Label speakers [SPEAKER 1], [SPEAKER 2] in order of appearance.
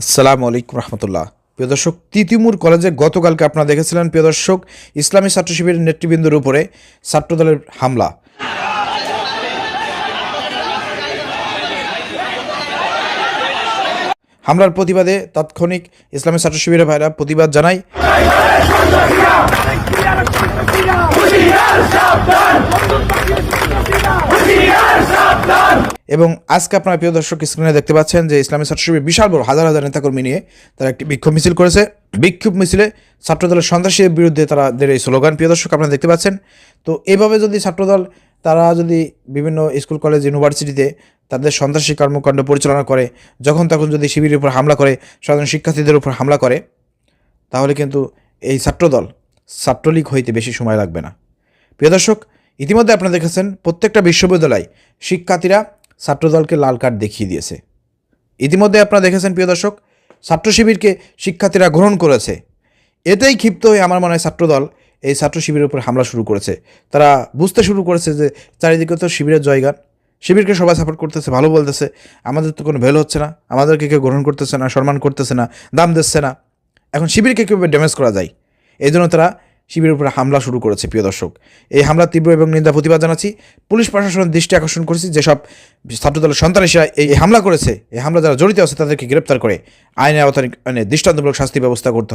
[SPEAKER 1] আসসালামু আলাইকুম রহমতুল্লাহ। প্রিয় দর্শক, তিতিমুর কলেজে গতকালকে আপনারা দেখেছিলেন, প্রিয় দর্শক, ইসলামী ছাত্র শিবিরের নেতৃবৃন্দের উপরে ছাত্রদলের হামলা। হামলার প্রতিবাদে তাৎক্ষণিক ইসলামী ছাত্র শিবিরের ভাইরা প্রতিবাদ জানায়। এবং আজকে আপনারা প্রিয় দর্শক স্ক্রিনে দেখতে পাচ্ছেন যে ইসলামী ছাত্র শিবির বিশাল বড় হাজার হাজার নেতাকর্মী নিয়ে তারা একটি বিক্ষোভ মিছিল করেছে। বিক্ষোভ মিছিলে ছাত্রদলের সন্ত্রাসীর বিরুদ্ধে তাদের এই স্লোগান। প্রিয় দর্শক, আপনারা দেখতে পাচ্ছেন। তো এভাবে যদি ছাত্রদল, তারা যদি বিভিন্ন স্কুল, কলেজ, ইউনিভার্সিটিতে তাদের সন্ত্রাসী কর্মকাণ্ড পরিচালনা করে, যখন তখন যদি শিবিরের উপর হামলা করে, সাধারণ শিক্ষার্থীদের উপর হামলা করে, তাহলে কিন্তু এই ছাত্রদল ছাত্রলীগ হইতে বেশি সময় লাগবে না। প্রিয় দর্শক, ইতিমধ্যে আপনারা দেখেছেন, প্রত্যেকটা বিশ্ববিদ্যালয় শিক্ষার্থীরা ছাত্রদলকে লাল কার্ড দেখিয়ে দিয়েছে। ইতিমধ্যে আপনারা দেখেছেন, প্রিয় দর্শক ছাত্র শিবিরকে শিক্ষার্থীরা গ্রহণ করেছে। এতেই ক্ষিপ্ত হয়ে আমার মনে হয় ছাত্রদল এই ছাত্র শিবিরের উপর হামলা শুরু করেছে। তারা বুঝতে শুরু করেছে যে চারিদিকে তো শিবিরের জয়গান। শিবিরকে সবাই সাপোর্ট করতেছে, ভালো বলতেছে। আমাদের তো কোনো ভ্যালু হচ্ছে না। আমাদেরকে কেউ গ্রহণ করতেছে না, সম্মান করতেছে না, দাম দিচ্ছে না। এখন শিবিরকে কীভাবে ড্যামেজ করা যায়? এই জন্য তারা শিবিরের উপরে হামলা শুরু করেছে, প্রিয় দর্শক। এই হামলা তীব্র এবং নিন্দা প্রতিবাদ জানাচ্ছি। পুলিশ প্রশাসনের দৃষ্টি আকর্ষণ করেছি যেসব ছাত্রদলের সন্ত্রাসীরা এই হামলা করেছে। এই হামলা যারা জড়িত আছে তাদেরকে গ্রেপ্তার করে আইনের আওতায় দৃষ্টান্তমূলক শাস্তি ব্যবস্থা করতে হবে।